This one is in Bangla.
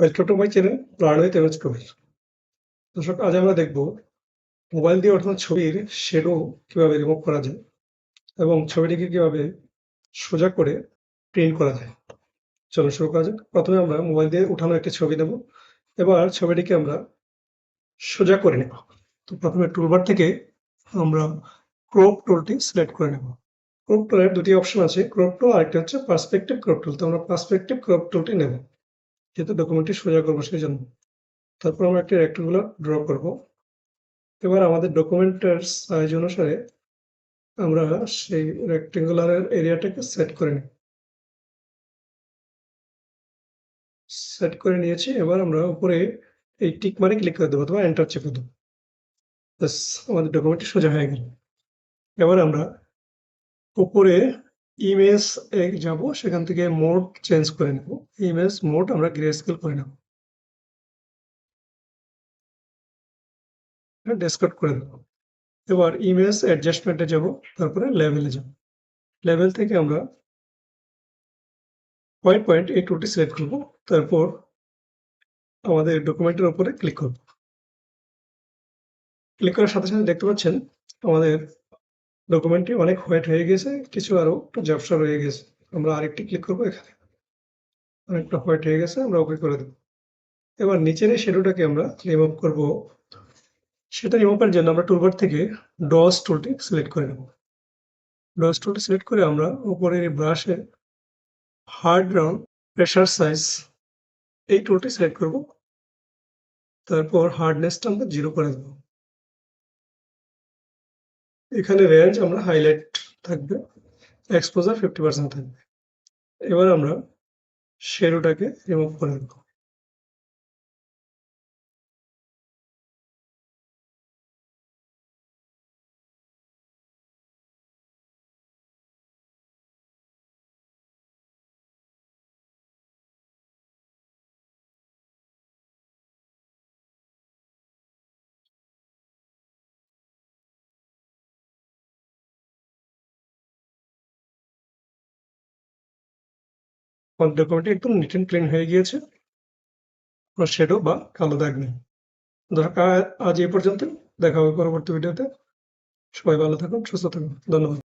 Welcome to my channel Pran with MS Kabir. দর্শক, আজ আমরা দেখব মোবাইল দিয়ে ওঠানো ছবির শেডো কীভাবে রিমুভ করা যায় এবং ছবিটিকে কীভাবে সোজা করে প্রিন্ট করা যায়। চলো শুরু করা যাক। প্রথমে আমরা মোবাইল দিয়ে উঠানো একটি ছবি নেব। এবার ছবিটিকে আমরা সোজা করে নেব। তো প্রথমে টুলবার থেকে আমরা ক্রপ টুলটি সিলেক্ট করে নেব। ক্রপ টুলের দুটি অপশন আছে ক্রপ টুল আরেকটি হচ্ছে পার্সপেক্টিভ ক্রপ টুল তো আমরা পার্সপেক্টিভ ক্রপ টুলটি নেব। যেহেতু ডকুমেন্টটি সোজা করব সেই জন্য। তারপর আমরা একটি রেক্টেঙ্গুলার ড্র করব। এবার আমাদের ডকুমেন্টের সাইজ অনুসারে আমরা সেই রেক্টেঙ্গুলারের এরিয়াটাকে সেট করে নিই। সেট করে নিয়েছি, এবার আমরা উপরে এই টিক মারে ক্লিক করে দেবো অথবা এন্টার চেপে দেবো। আমাদের ডকুমেন্টটি সোজা হয়ে গেল। এবার আমরা উপরে ইমেজ যাব, সেখান থেকে মোড চেঞ্জ করে নেব। ইমেজ মোড আমরা গ্রে স্কেল করে নেব। ডেসকার্ড করে দেবো। এবার ইমেজ অ্যাডজাস্টমেন্টে যাব, তারপরে লেভেলে যাব। লেভেল থেকে আমরা পয়েন্ট পয়েন্ট এই টুটি সিলেক্ট করব, তারপর আমাদের ডকুমেন্টের উপরে ক্লিক করব। ক্লিক করার সাথে সাথে দেখতে পাচ্ছেন, আমাদের ডকুমেন্টটি অনেক হোয়াইট হয়ে গেছে, কিছু আরও একটু ঝাপসা রয়ে গেছে। আমরা আরেকটি ক্লিক করব এখানে। অনেকটা হোয়াইট হয়ে গেছে, আমরা ওকে করে দেবো। এবার নিচের এই শ্যাডোটাকে আমরা রিমুভ করব, সেটা রিমুভের জন্য আমরা টুলবার থেকে ডস টুলটি সিলেক্ট করে নেব। ডস টুলটি সিলেক্ট করে আমরা উপরের এই ব্রাশে হার্ড রাউন্ড প্রেশার সাইজ এই টুলটি সিলেক্ট করব। তারপর হার্ডনেসটা আমরা জিরো করে দেবো। এখানে রেঞ্জ আমরা হাইলাইট থাকবে এক্সপোজার ফিফটি পার্সেন্ট থাকবে। এবার আমরা শেডোটাকে রিমুভ করে দেবো আমাদের একদম নিট অ্যান্ড ক্লিন হয়ে গিয়েছে। কোনো শেডো বা কালো দাগ নেই। আজ এই পর্যন্ত। দেখা হবে পরবর্তী ভিডিওতে সবাই ভালো থাকুন, সুস্থ থাকুন। ধন্যবাদ।